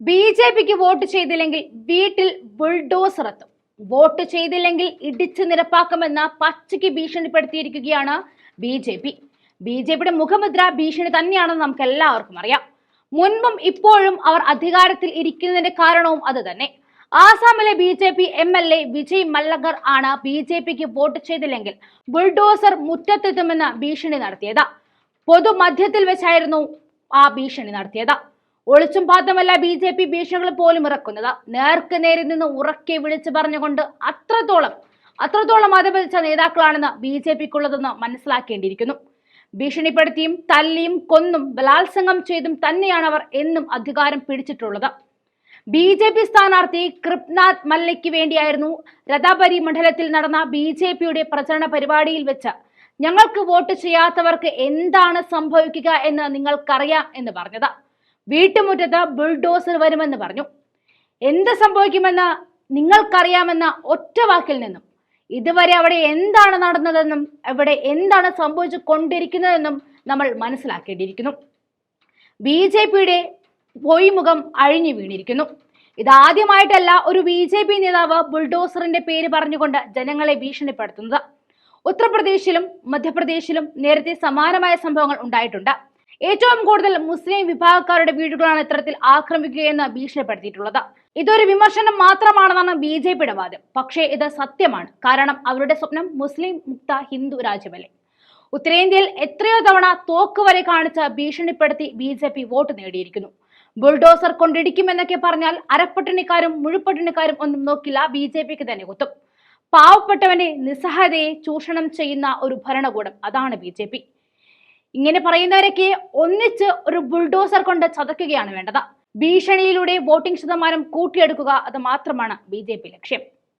B J പിക്ക് vote ചെയ്തില്ലെങ്കിൽ വീട്ടിൽ ബുൾഡോസർ എത്തും. വോട്ട് ചെയ്തില്ലെങ്കിൽ ഇടിച്ചു നിരപ്പാക്കുമെന്ന പച്ചയ്ക്ക് ഭീഷണിപ്പെടുത്തിയിരിക്കുകയാണ് B J P. B J പിയുടെ മുഖമുദ്ര ഭീഷണി തന്നെയാണെന്ന് നമുക്ക് എല്ലാവർക്കും അറിയാം. മുൻപും ഇപ്പോഴും അവർ അധികാരത്തിൽ ഇരിക്കുന്നതിന്റെ കാരണവും അത് തന്നെ ആസാമിലെ B J P M L A Vijay Malakar ആണ് ബി ജെ പിക്ക് വോട്ട് ചെയ്തില്ലെങ്കിൽ ബുൾഡോസർ മുറ്റത്തെത്തുമെന്ന ഭീഷണി നടത്തിയത്. പൊതുമധ്യത്തിൽ വെച്ചായിരുന്നു ആ ഭീഷണി നടത്തിയത്. ഒളിച്ചും പാത്തുമല്ല ബി ജെ പി ഭീഷണികൾ പോലും ഇറക്കുന്നത്. നേർക്ക് നേരിൽ നിന്ന് ഉറക്കെ വിളിച്ചു പറഞ്ഞുകൊണ്ട് അത്രത്തോളം അത്രത്തോളം മതപതിച്ച നേതാക്കളാണെന്ന് ബി ജെ പിക്കുള്ളതെന്ന് മനസ്സിലാക്കേണ്ടിയിരിക്കുന്നു. ഭീഷണിപ്പെടുത്തിയും തല്ലിയും കൊന്നും ബലാത്സംഗം ചെയ്തും തന്നെയാണ് അവർ എന്നും അധികാരം പിടിച്ചിട്ടുള്ളത്. ബി ജെ പി സ്ഥാനാർത്ഥി കൃപ്നാഥ് മല്ലയ്ക്ക് വേണ്ടിയായിരുന്നു രഥാപരി മണ്ഡലത്തിൽ നടന്ന ബി ജെ പിയുടെ പ്രചരണ പരിപാടിയിൽ വെച്ച് ഞങ്ങൾക്ക് വോട്ട് ചെയ്യാത്തവർക്ക് എന്താണ് സംഭവിക്കുക എന്ന് നിങ്ങൾക്കറിയാം എന്ന് പറഞ്ഞത്. വീട്ടുമുറ്റത്ത് ബുൾഡോസർ വരുമെന്ന് പറഞ്ഞു. എന്ത് സംഭവിക്കുമെന്ന് നിങ്ങൾക്കറിയാമെന്ന ഒറ്റ വാക്കിൽ നിന്നും ഇതുവരെ അവിടെ എന്താണ് നടന്നതെന്നും അവിടെ എന്താണ് സംഭവിച്ചു കൊണ്ടിരിക്കുന്നതെന്നും നമ്മൾ മനസ്സിലാക്കേണ്ടിയിരിക്കുന്നു. ബി ജെ പിയുടെ പൊയ്മുഖം അഴിഞ്ഞു വീണിരിക്കുന്നു. ഇതാദ്യമായിട്ടല്ല ഒരു ബി ജെ പി നേതാവ് ബുൾഡോസറിന്റെ പേര് പറഞ്ഞുകൊണ്ട് ജനങ്ങളെ ഭീഷണിപ്പെടുത്തുന്നത്. ഉത്തർപ്രദേശിലും മധ്യപ്രദേശിലും നേരത്തെ സമാനമായ സംഭവങ്ങൾ ഉണ്ടായിട്ടുണ്ട്. ഏറ്റവും കൂടുതൽ മുസ്ലിം വിഭാഗക്കാരുടെ വീടുകളാണ് ഇത്തരത്തിൽ ആക്രമിക്കുകയെന്ന് ഭീഷണിപ്പെടുത്തിയിട്ടുള്ളത്. ഇതൊരു വിമർശനം മാത്രമാണെന്നാണ് ബി ജെ പിയുടെ വാദം. പക്ഷേ ഇത് സത്യമാണ്. കാരണം അവരുടെ സ്വപ്നം മുസ്ലിം മുക്ത ഹിന്ദു രാജ്യമല്ലേ. ഉത്തരേന്ത്യയിൽ എത്രയോ തവണ തോക്ക് വരെ കാണിച്ച് ഭീഷണിപ്പെടുത്തി ബി ജെ പി വോട്ട് നേടിയിരിക്കുന്നു. ബുൾഡോസർ കൊണ്ടിടിക്കുമെന്നൊക്കെ പറഞ്ഞാൽ അരപ്പട്ടിണിക്കാരും മുഴുപ്പട്ടിണിക്കാരും ഒന്നും നോക്കില്ല ബി ജെ പിക്ക് തന്നെ കുത്തും. പാവപ്പെട്ടവനെ നിസ്സഹായതയെ ചൂഷണം ചെയ്യുന്ന ഒരു ഭരണകൂടം അതാണ് ബി ജെ പി. ഇങ്ങനെ പറയുന്നവരൊക്കെ ഒന്നിച്ച് ഒരു ബുൾഡോസർ കൊണ്ട് ചതക്കുകയാണ് വേണ്ടത്. ഭീഷണിയിലൂടെ വോട്ടിംഗ് ശതമാനം കൂട്ടിയെടുക്കുക അത് മാത്രമാണ് ബി ലക്ഷ്യം.